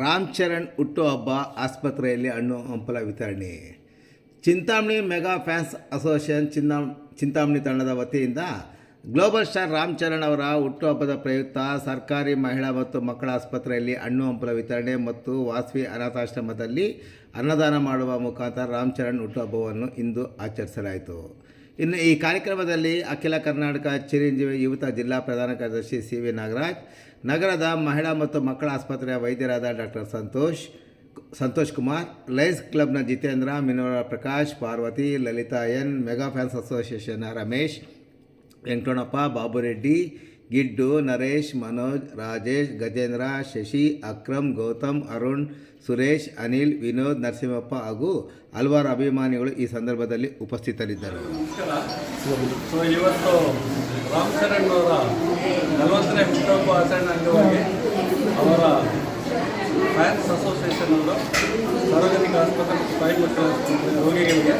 ರಾಮ್ ಚರಣ್ ಹುಟ್ಟುಹಬ್ಬ ಆಸ್ಪತ್ರೆಯಲ್ಲಿ ಹಣ್ಣು ಹಂಪಲ ವಿತರಣೆ. Chintamani mega fans association Chinta Chintamani ತಂಡದ ವತಿಯಿಂದ ಗ್ಲೋಬಲ್ ಸ್ಟಾರ್ ರಾಮ್ ಚರಣ್ ಅವರ ಹುಟ್ಟುಹಬ್ಬದ ಪ್ರಯುಕ್ತ ಸರ್ಕಾರಿ ಮಹಿಳಾ ಮತ್ತು ಮಕ್ಕಳ ಆಸ್ಪತ್ರೆಯಲ್ಲಿ ಹಣ್ಣು ಹಂಪಲ ವಿತರಣೆ ಮತ್ತು ವಾಸವಿ ಅನಾಥಾಶ್ರಮದಲ್ಲಿ ಅನ್ನದಾನ ಮಾಡುವ ಮುಖಾಂತರ ರಾಮ್ ಚರಣ್ ಹುಟ್ಟುಹಬ್ಬವನ್ನು ಇಂದು ಆಚರಿಸಲಾಯಿತು. ಇನ್ನು ಈ ಕಾರ್ಯಕ್ರಮದಲ್ಲಿ ಅಖಿಲ ಕರ್ನಾಟಕ ಚಿರಂಜೀವಿ ಯುವತ ಜಿಲ್ಲಾ ಪ್ರಧಾನ ಕಾರ್ಯದರ್ಶಿ ಸಿ ವಿ ನಾಗರಾಜ್, ನಗರದ ಮಹಿಳಾ ಮತ್ತು ಮಕ್ಕಳ ಆಸ್ಪತ್ರೆಯ ವೈದ್ಯರಾದ ಡಾಕ್ಟರ್ ಸಂತೋಷ್ ಸಂತೋಷ್ ಕುಮಾರ್ ಲಯನ್ಸ್ ಕ್ಲಬ್ನ Jitendra, ಮಿನೋರ Prakash, Parvathi, Lalitha N, mega fans ಅಸೋಸಿಯೇಷನ್ನ Ramesh Venkatanappa Babureddy Giddu, Naresh, Manoj, Rajesh, Gajendra, Shashi, Akram, Gautam, Arun, Suresh, Anil, Vinod, Narasimhappa ಹಾಗೂ ಹಲವಾರು ಅಭಿಮಾನಿಗಳು ಈ ಸಂದರ್ಭದಲ್ಲಿ ಉಪಸ್ಥಿತರಿದ್ದರು. ಇವತ್ತು ನಲವತ್ತನೇ ಹುಟ್ಟುಹಬ್ಬ ಆಚರಣೆ ಅಂಗವಾಗಿ ಅವರ ಫ್ಯಾನ್ಸ್ ಅಸೋಸಿಯೇಷನ್ ಅವರು ಸಾರ್ವಜನಿಕ ಆಸ್ಪತ್ರೆ ತಾಯಿ ಮಕ್ಕಳ ರೋಗಿಗಳಿಗೆ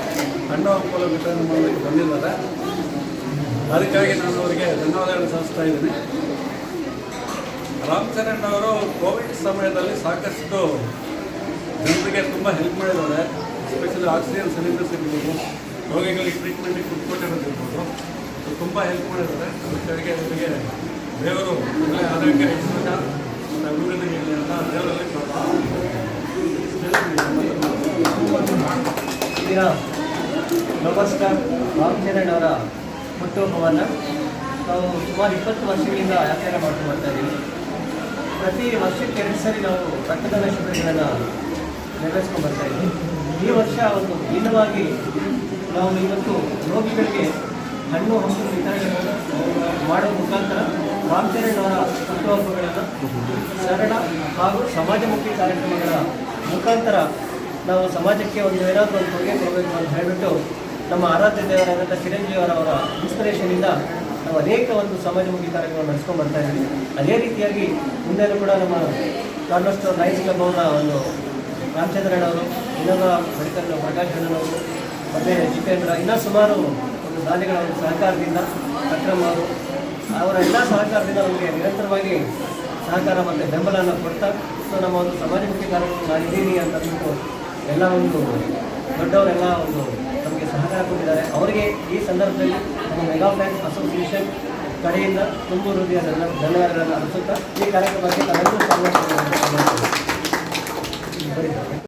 ಹಣ್ಣು ಹಂಪಲು ವಿತರಣೆ ಬಂದಿದ್ದಾರೆ. ಅದಕ್ಕಾಗಿ ನಾನು ಅವರಿಗೆ ಧನ್ಯವಾದಗಳನ್ನು ಸಲ್ಲಿಸ್ತಾ ಇದ್ದೀನಿ. ರಾಮಚರಣ್ ಅವರು ಕೋವಿಡ್ ಸಮಯದಲ್ಲಿ ಸಾಕಷ್ಟು ಜನರಿಗೆ ತುಂಬ ಹೆಲ್ಪ್ ಮಾಡಿದ್ದಾರೆ. ಎಸ್ಪೆಷಲಿ ಆಕ್ಸಿಜನ್ ಸಿಲಿಂಡರ್ಸ್ ಇರ್ಬೋದು, ರೋಗಿಗಳಿಗೆ ಟ್ರೀಟ್ಮೆಂಟಿಗೆ ಫುಡ್ ಕೊಟ್ಟಿರೋದಿರ್ಬೋದು ತುಂಬ ಹೆಲ್ಪ್ ಮಾಡಿದ್ದಾರೆ. ಅದಕ್ಕಾಗಿ ಅವರಿಗೆ ದೇವರು ಒಳ್ಳೆಯ ಆರೋಗ್ಯ ಮತ್ತು ಅಭಿವೃದ್ಧಿ ಇರಲಿ ಅಂತ ದೇವರಲ್ಲಿ ನಮಸ್ಕಾರ. ರಾಮಚರಣ್ ರಾಮ್ ಚರಣ್ ಅವರ ಹುಟ್ಟುಹಬ್ಬವನ್ನು ನಾವು ಸುಮಾರು ಇಪ್ಪತ್ತು ವರ್ಷಗಳಿಂದ ಆಚರಣೆ ಮಾಡ್ಕೊಂಡು ಬರ್ತಾ ಇದ್ದೀವಿ ಪ್ರತಿ ವರ್ಷಕ್ಕೆ ಎರಡು ಸಾರಿ ನಾವು ರಕ್ತದಾನ ಶಿಬಿರಗಳನ್ನು ನೆರವೇರಿಸ್ಕೊಂಡು ಬರ್ತಾ ಇದ್ದೀವಿ ಈ ವರ್ಷ ಒಂದು ಭಿನ್ನವಾಗಿ ನಾವು ಇವತ್ತು ರೋಗಿಗಳಿಗೆ ಹಣ್ಣು ಹಂಪಲು ವಿತರಣೆ ಮಾಡೋ ಮುಖಾಂತರ ರಾಮಚರಣ್ ಅವರ ಸರಳ ಹಾಗೂ ಸಮಾಜಮುಖಿ ಕಾರ್ಯಕ್ರಮಗಳ ಮುಖಾಂತರ ನಾವು ಸಮಾಜಕ್ಕೆ ಒಂದು ಏನಾದರೂ ಒಂದು ಕೊಡುಗೆ ಕೊಡಬೇಕು ಅಂತ ಹೇಳಿಬಿಟ್ಟು ನಮ್ಮ ಆರಾಧ್ಯ ದೇವರಾದಂಥ ಚಿರಂಜೀವರವರ ಇನ್ಸ್ಪಿರೇಷನಿಂದ ನಾವು ಅನೇಕ ಒಂದು ಸಮಾಜಮುಖಿ ಕಾರ್ಯಕ್ರಮ ನಡೆಸ್ಕೊಂಡು ಬರ್ತಾ ಇದ್ದೀವಿ. ಅದೇ ರೀತಿಯಾಗಿ ಮುಂದೆನೂ ಕೂಡ ನಮ್ಮ ಕಾರ್ನರ್ ಸ್ಟೋರ್ ಲೈನ್ಸ್ ಕ್ಲಬ್ ಅವರ ಒಂದು ರಾಮಚಂದ್ರಣ್ಣ ಅವರು, ಇನ್ನೊಬ್ಬ ಮೆಡಿಕಲ್ ಪ್ರಕಾಶ್ ಅಣ್ಣನವರು, ಮತ್ತು ಜಿತೇಂದ್ರ, ಇನ್ನೂ ಸುಮಾರು ಒಂದು ದಾನಿಗಳ ಒಂದು ಸಹಕಾರದಿಂದ ಅಕ್ರಮ್ ಅವರು, ಅವರ ಎಲ್ಲ ಸಹಕಾರದಿಂದ ನಮಗೆ ನಿರಂತರವಾಗಿ ಸಹಕಾರ ಮತ್ತು ಬೆಂಬಲವನ್ನು ಕೊಡ್ತಾ, ಸೊ ನಮ್ಮ ಒಂದು ಸಮಾಜಮುಖಿ ಕಾರ್ಯಕ್ರಮ ನಾನಿದ್ದೀನಿ ಅಂತ ಅಂತಂದ್ಬಿಟ್ಟು ಎಲ್ಲ ಒಂದು ದೊಡ್ಡವರೆಲ್ಲ ಒಂದು ಸಹಕಾರ ಕೊಟ್ಟಿದ್ದಾರೆ ಅವರಿಗೆ ಈ ಸಂದರ್ಭದಲ್ಲಿ ನಮ್ಮ ಮೆಗಾ ಫ್ಯಾನ್ಸ್ ಅಸೋಸಿಯೇಷನ್ ಕಡೆಯಿಂದ ತುಂಬ ಹೃದಯ ಧನ್ಯವಾದಗಳನ್ನು ಅನಿಸುತ್ತಾ ಈ ಕಾರ್ಯಕ್ರಮಕ್ಕೆ ತಾವೆಲ್ಲರೂ